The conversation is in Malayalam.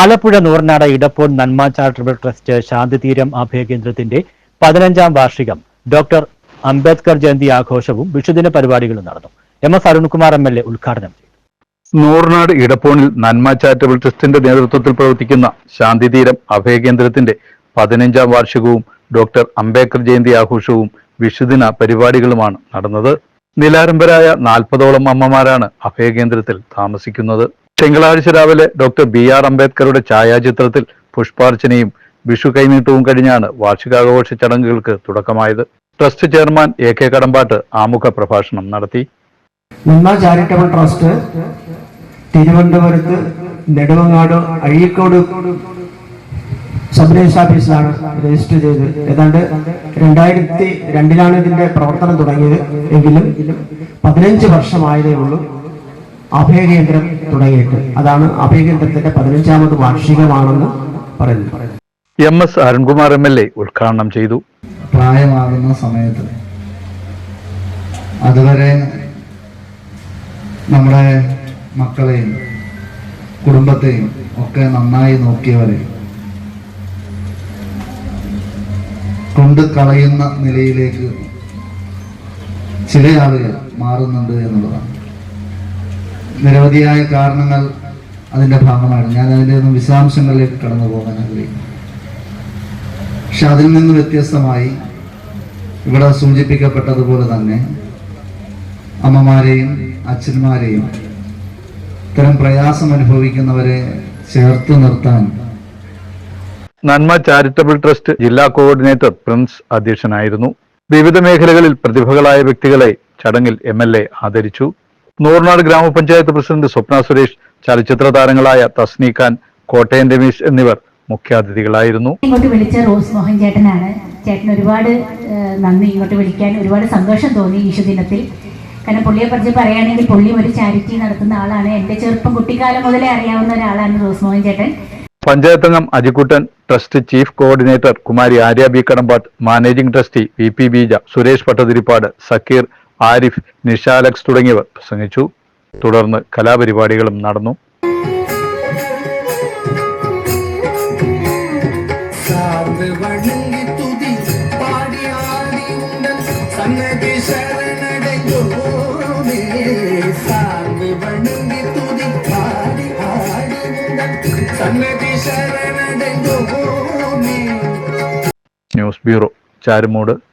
ആലപ്പുഴ നൂറനാട് ഇടപ്പോൾ നന്മ ചാരിറ്റബിൾ ട്രസ്റ്റ് ശാന്തിതീരം അഭയകേന്ദ്രത്തിന്റെ പതിനഞ്ചാം വാർഷികം ഡോക്ടർ അംബേദ്കർ ജയന്തി ആഘോഷവും വിഷുദിന പരിപാടികളും നടന്നു. M S Arunkumar M L A ഉദ്ഘാടനം ചെയ്തു. നൂർനാട് ഇടപ്പോണിൽ നന്മ ചാരിറ്റബിൾ ട്രസ്റ്റിന്റെ നേതൃത്വത്തിൽ പ്രവർത്തിക്കുന്ന ശാന്തിതീരം അഭയകേന്ദ്രത്തിന്റെ പതിനഞ്ചാം വാർഷികവും ഡോക്ടർ അംബേദ്കർ ജയന്തി ആഘോഷവും വിഷുദിന പരിപാടികളുമാണ് നടന്നത്. നിലാരംഭരായ നാൽപ്പതോളം അമ്മമാരാണ് അഭയകേന്ദ്രത്തിൽ താമസിക്കുന്നത്. തിങ്കളാഴ്ച രാവിലെ ഡോക്ടർ ബി ആർ അംബേദ്കറുടെ ഛായാചിത്രത്തിൽ പുഷ്പാർച്ചനയും വിഷു കൈനീട്ടവും കഴിഞ്ഞാണ് വാർഷികാഘോഷ ചടങ്ങുകൾക്ക് തുടക്കമായത്. Trust chairman A K Kadampattu ആമുഖ പ്രഭാഷണം നടത്തി. ചാരിറ്റബിൾ ട്രസ്റ്റ് തിരുവനന്തപുരത്ത് നെടുവങ്ങാട് അഴീക്കോട് സബ് ഓഫീസിലാണ് രജിസ്റ്റർ ചെയ്തത്. ഏതാണ്ട് രണ്ടായിരത്തി രണ്ടിലാണ് ഇതിന്റെ പ്രവർത്തനം തുടങ്ങിയത്. എങ്കിലും പതിനഞ്ച് വർഷമായതേ ഉള്ളൂ. അഭയകേന്ദ്രം തുടങ്ങിയിട്ട്. അതാണ് അഭയകേന്ദ്രത്തിന്റെ പതിനഞ്ചാമത് വാർഷികമാണെന്ന് പറയുന്നു. M S Arunkumar M L A ഉദ്ഘാടനം ചെയ്തു. പ്രായമാകുന്ന സമയത്ത് അതുവരെ നമ്മുടെ മക്കളെയും കുടുംബത്തെയും ഒക്കെ നന്നായി നോക്കിയവരെ കൊണ്ട് കളയുന്ന നിലയിലേക്ക് ചില ആളുകൾ മാറുന്നുണ്ട് എന്നുള്ളതാണ്. നിരവധിയായ കാരണങ്ങൾ അതിന്റെ ഭാഗമാണ്. ഞാൻ അതിന്റെ ഒന്നും വിശദാംശങ്ങളിലേക്ക് കടന്നു പോകാൻ ആഗ്രഹിക്കുന്നു. പക്ഷെ അതിൽ നിന്ന് വ്യത്യസ്തമായി ഇവിടെ സൂചിപ്പിക്കപ്പെട്ടതുപോലെ തന്നെ അമ്മമാരെയും അച്ഛന്മാരെയും ഇത്തരം പ്രയാസം അനുഭവിക്കുന്നവരെ ചേർത്ത് നിർത്താൻ നന്മ ചാരിറ്റബിൾ ട്രസ്റ്റ് ജില്ലാ കോർഡിനേറ്റർ പ്രിൻസ് അധ്യക്ഷനായിരുന്നു. വിവിധ മേഖലകളിൽ പ്രതിഭകളായ വ്യക്തികളെ ചടങ്ങിൽ എ ആദരിച്ചു. നൂർനാട് ഗ്രാമപഞ്ചായത്ത് പ്രസിഡന്റ് സ്വപ്ന സുരേഷ് ചലച്ചിത്ര താരങ്ങളായ തസ്നി ഖാൻ കോട്ടയം രമേശ് എന്നിവർ മുഖ്യാതിഥികളായിരുന്നു. ഇങ്ങോട്ട് വിളിച്ച റോസ് മോഹൻ ചേട്ടനാണ് ചേട്ടൻ ഒരുപാട് നന്ദി ഇങ്ങോട്ട് വിളിക്കാൻ. ഒരുപാട് സന്തോഷം തോന്നി വിഷു ദിനത്തിൽ. കാരണം പുള്ളിയെ കുറിച്ച് പറയുകയാണെങ്കിൽ പുള്ളി ഒരു ചാരിറ്റി നടത്തുന്ന ആളാണ്. എന്റെ ചെറുപ്പം കുട്ടിക്കാലം മുതലേ അറിയാവുന്ന ഒരാളാണ് റോസ് മോഹൻ ചേട്ടൻ പഞ്ചായത്ത് അംഗം Ajikkuttan trust chief coordinator Kumari Arya B Kadambattu managing trustee V P Beeja Suresh Pattathiripad Sakkeer Arif നിഷാലക്സ് തുടങ്ങിയവർ പ്രസംഗിച്ചു. തുടർന്ന് കലാപരിപാടികളും നടന്നു. News bureau Charumood.